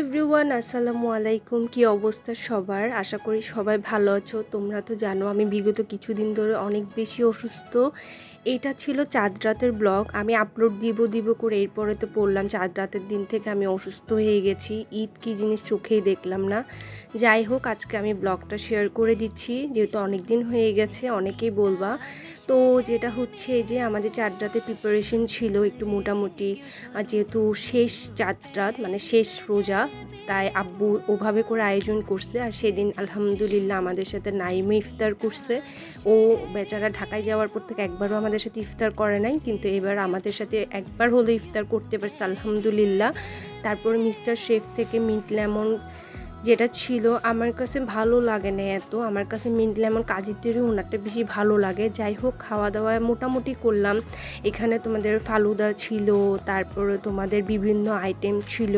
Everyone আসসালামু আলাইকুম। কি অবস্থা সবার? আশা করি সবাই ভালো আছো। তোমরা তো জানো, আমি বিগত কিছুদিন ধরে অনেক বেশি অসুস্থ এটা ছিল চাঁদ রাতের ব্লগ। আমি আপলোড দিব দিব করে এরপরে তো পড়লাম চাঁদ রাতের দিন থেকে আমি অসুস্থ হয়ে গেছি। ঈদ কি জিনিস চোখেই দেখলাম না। যাই হোক, আজকে আমি ব্লগটা শেয়ার করে দিচ্ছি। যেহেতু অনেক দিন হয়ে গেছে, অনেকেই বলবা। তো যেটা হচ্ছে যে আমাদের চাঁদ রাতের প্রিপারেশন ছিল একটু মোটামুটি। যেহেতু শেষ চাঁদ রাত মানে শেষ রোজা, তাই আব্বু ওভাবে করে আয়োজন করছে। আর সেদিন আলহামদুলিল্লাহ আমাদের সাথে নাইমে ইফতার করছে। ও বেচারা ঢাকায় যাওয়ার পর থেকে একবারও সাথে ইফতার করে নাই, কিন্তু এবার আমাদের সাথে একবার হলে ইফতার করতে পারছে, আলহামদুলিল্লাহ। তারপর মিস্টার শেফ থেকে মিন্ট লেমন যেটা ছিল, আমার কাছে ভালো লাগে না এত। আমার কাছে মিন্ট লেমন কাজির তেরই ওনারটা বেশি ভালো লাগে। যাই হোক খাওয়া দাওয়া মোটামুটি করলাম। এখানে তোমাদের ফালুদা ছিল, তারপরে তোমাদের বিভিন্ন আইটেম ছিল।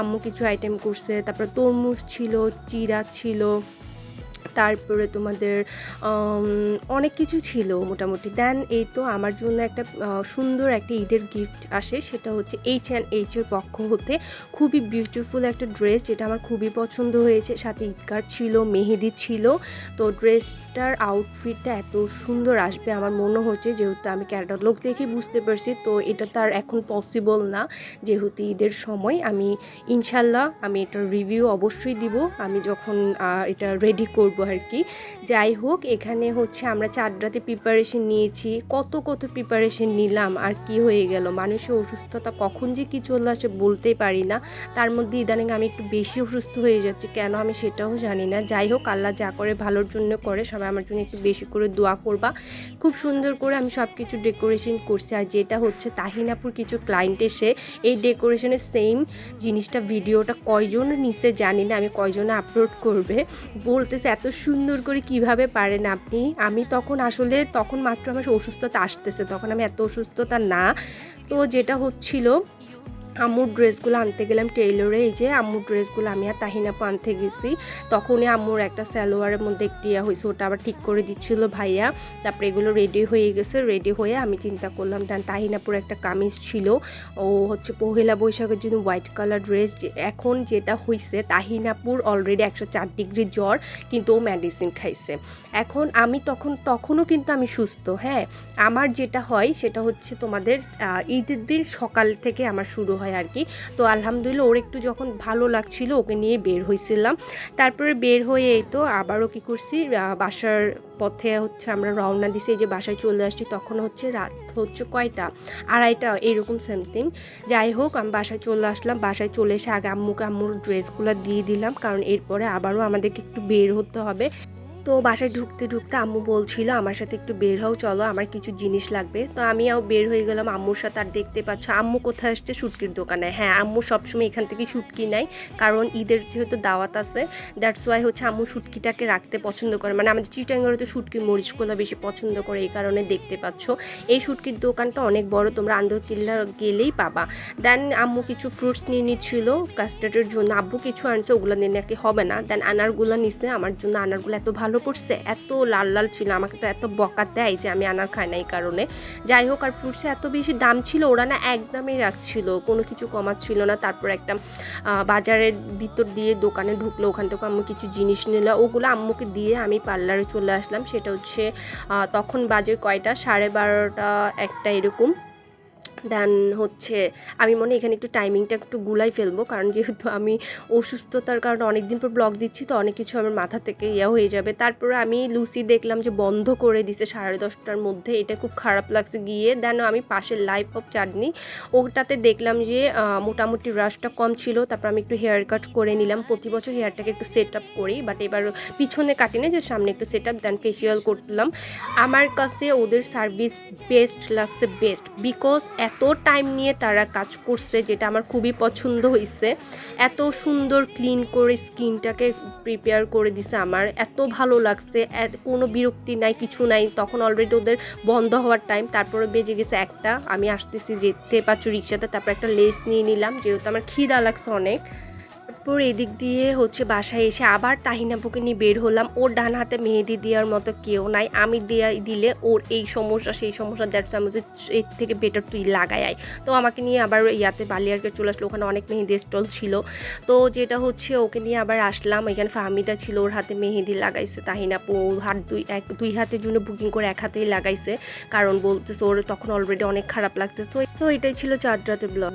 আম্মু কিছু আইটেম করছে, তারপর তরমুজ ছিল, চিরা ছিল। তারপরে তোমাদের অনেক কিছু ছিল মোটামুটি। দেন এই তো আমার জন্য একটা সুন্দর একটা ঈদের গিফট আসে, সেটা হচ্ছে এইচ অ্যান্ড এইচের পক্ষ হতে। খুবই বিউটিফুল একটা ড্রেস যেটা আমার খুবই পছন্দ হয়েছে। সাথে ঈদকার ছিল, মেহেদি ছিল। তো ড্রেসটার আউটফিটটা এত সুন্দর আসবে, আমার মনে হচ্ছে যেহেতু আমি ক্যাটালগ দেখে বুঝতে পারছি, তো এটা তার এখন পসিবল না। যেহেতু ঈদের সময় আমি, ইনশাল্লাহ আমি এটার রিভিউ অবশ্যই দিব। আমি যখন এটা রেডি করব আর কি। যাই হোক, এখানে হচ্ছে আমরা চাঁদরাতে প্রিপারেশন নিয়েছি। কত কত প্রিপারেশন নিলাম, আর কি হয়ে গেল? মানুষের অসুস্থতা কখন যে কি চলে আসে বলতেই পারি না। তার মধ্যে ইদানিং আমি একটু বেশি অসুস্থ হয়ে যাচ্ছি, কেন আমি সেটাও জানি না। যাই হোক, আল্লাহ যা করে ভালোর জন্য করে, সবাই আমার জন্য একটু বেশি করে দোয়া করবা। খুব সুন্দর করে আমি সব কিছু ডেকোরেশন করছি। আর যেটা হচ্ছে তাহিনাপুর কিছু ক্লায়েন্ট এসে এই ডেকোরেশনের সেম জিনিসটা, ভিডিওটা কয়জন নিচে জানি না, আমি কয়জনে আপলোড করবে। বলতেছে এত সুন্দর করে কীভাবে পারেন আপনি? আমি তখন আসলে, তখন মাত্র আমার অসুস্থতা আসতেছে, তখন আমি এত অসুস্থতা না। তো যেটা হচ্ছিল আম্মুর ড্রেসগুলো আনতে গেলাম টেইলরে এই যে আম্মুর ড্রেসগুলো আমি আর তাহিনাপু আনতে গেছি। তখনই আম্মুর একটা স্যালোয়ারের মধ্যে একটু হয়েছে ওটা আবার ঠিক করে দিচ্ছিল ভাইয়া। তারপরে এগুলো রেডি হয়ে গেছে রেডি হয়ে আমি চিন্তা করলাম, দেন তাহিনাপুর একটা কামিজ ছিল। ও হচ্ছে পহেলা বৈশাখের জন্য হোয়াইট কালার ড্রেস এখন যেটা হয়েছে তাহিনাপুর অলরেডি একশো চার ডিগ্রি জ্বর, কিন্তু ও মেডিসিন খাইছে। এখন আমি তখন, তখনও কিন্তু আমি সুস্থ হ্যাঁ। আমার যেটা হয়, সেটা হচ্ছে তোমাদের ঈদের দিন সকাল থেকে আমার শুরু হয়। হয় আর কি। তো আলহামদুলিল্লাহ ওর একটু যখন ভালো লাগছিল, ওকে নিয়ে বের হয়েছিলাম তারপরে বের হয়ে এই তো আবারও কী করছি বাসার পথে হচ্ছে আমরা রওনা দিছি যে বাসায় চলে আসছি, তখন হচ্ছে রাত হচ্ছে কয়টা? আড়াইটা, এরকম সামথিং যাই হোক, আমি বাসায় চলে আসলাম, বাসায় চলে এসে আগে আম্মুকে আম্মুর ড্রেসগুলো দিয়ে দিলাম, কারণ এরপরে আবারও আমাদেরকে একটু বের হতে হবে। তো বাসায় ঢুকতে ঢুকতে আম্মু বলছিল, আমার সাথে একটু বের হও, চলো, আমার কিছু জিনিস লাগবে। তো আমিও বের হয়ে গেলাম আম্মুর সাথে, আর দেখতে পাচ্ছ, আম্মু কোথায় আসছে? শুটকির দোকানে। হ্যাঁ আম্মু সবসময় এখান থেকে শুটকি নেয়, কারণ ঈদের যেহেতু দাওয়াত আছে দ্যাটস ওয়াই হচ্ছে আম্মু শুটকিটাকে রাখতে পছন্দ করে। মানে আমাদের চিটাঙ্গরে তো শুটকি মরিচগুলো বেশি পছন্দ করে, এই কারণে দেখতে পাচ্ছ। এই শুটকির দোকানটা অনেক বড়, তোমরা আন্দর কিল্লা গেলেই পাবা। দেন আম্মু কিছু ফ্রুটস নিয়ে নিচ্ছিল কাস্টার্ডের জন্য। আব্বু কিছু আনছে, ওগুলো নিয়ে নাকি হবে না। দেন আনারগুলো নিছে, আমার জন্য আনারগুলো এত ভালো পড়ছে? এত লাল লাল ছিল, আমাকে তো এত বকা দেয় যে আমি আনার খাই না এই কারণে। যাই হোক, আর ফ্রুটসে এত বেশি দাম ছিল, ওরা না একদমই রাখছিল, কোনো কিছু কমাচ্ছিল না। তারপর একটা বাজারের ভিতর দিয়ে দোকানে ঢুকলো, ওখান থেকে আম্মু কিছু জিনিস নিল। ওগুলো আম্মুকে দিয়ে আমি পার্লারে চলে আসলাম, সেটা হচ্ছে তখন বাজে কয়টা? সাড়ে বারোটা, একটা এরকম। দেন হচ্ছে আমি মনে এখানে একটু টাইমিংটা একটু গুলাই ফেলব। কারণ যেহেতু আমি অসুস্থতার কারণে অনেক দিন পর ব্লগ দিচ্ছি, তো অনেক কিছু আমার মাথা থেকে ইয়া হয়ে যাবে। তারপরে আমি লুসি দেখলাম যে বন্ধ করে দিছে সাড়ে দশটার মধ্যে। এটা খুব খারাপ লাগছে গিয়ে। দেন আমি পাশের লাইফ অফ চাটনি ওটাতে দেখলাম যে মোটামুটি রাশটা কম ছিল। তারপর আমি একটু হেয়ার কাট করে নিলাম। প্রতি বছর হেয়ারটাকে একটু সেট আপ করি বাট এবার পিছনে কাটি না যে সামনে একটু সেট আপ দেন ফেসিয়াল করলাম। আমার কাছে ওদের সার্ভিস বেস্ট লাগছে বেস্ট বিকজ এত টাইম নিয়ে তারা কাজ করছে যেটা আমার খুবই পছন্দ হয়েছে এত সুন্দর ক্লিন করে স্কিনটাকে প্রিপেয়ার করে দিছে আমার। এত ভালো লাগছে কোনো বিরক্তি নাই, কিছু নাই। তখন অলরেডি ওদের বন্ধ হওয়ার টাইম তারপরে বেজে গেছে একটা। আমি আসতেছি যেতে পারছি রিক্সাতে তারপর একটা লেস নিয়ে নিলাম, যেহেতু আমার খিদা লাগছে অনেক। তারপর এদিক দিয়ে হচ্ছে বাসায় এসে আবার তাহিনাপুকে নিয়ে বের হলাম। ওর ডান হাতে মেহেদি দেওয়ার মতো কেউ নাই। আমি দেয়া দিলে ওর এই সমস্যা, সেই সমস্যা দ্যাটস আমি এর থেকে বেটার তুই লাগাই আয়। তো আমাকে নিয়ে আবার ইয়াতে বালিয়ারকে চলে আসলো। ওখানে অনেক মেহেদি স্টল ছিল। তো যেটা হচ্ছে, ওকে নিয়ে আবার আসলাম। এখানে ফাহমিদা ছিল, ওর হাতে মেহেদি লাগাইছে তাহিনাপু। হাত দুই এক দুই হাতের জন্য বুকিং করে এক হাতেই লাগাইছে। কারণ বলতেছে, ওর তখন অলরেডি অনেক খারাপ লাগতেছে। তো এটাই ছিল চাঁদ রাতের ব্লগ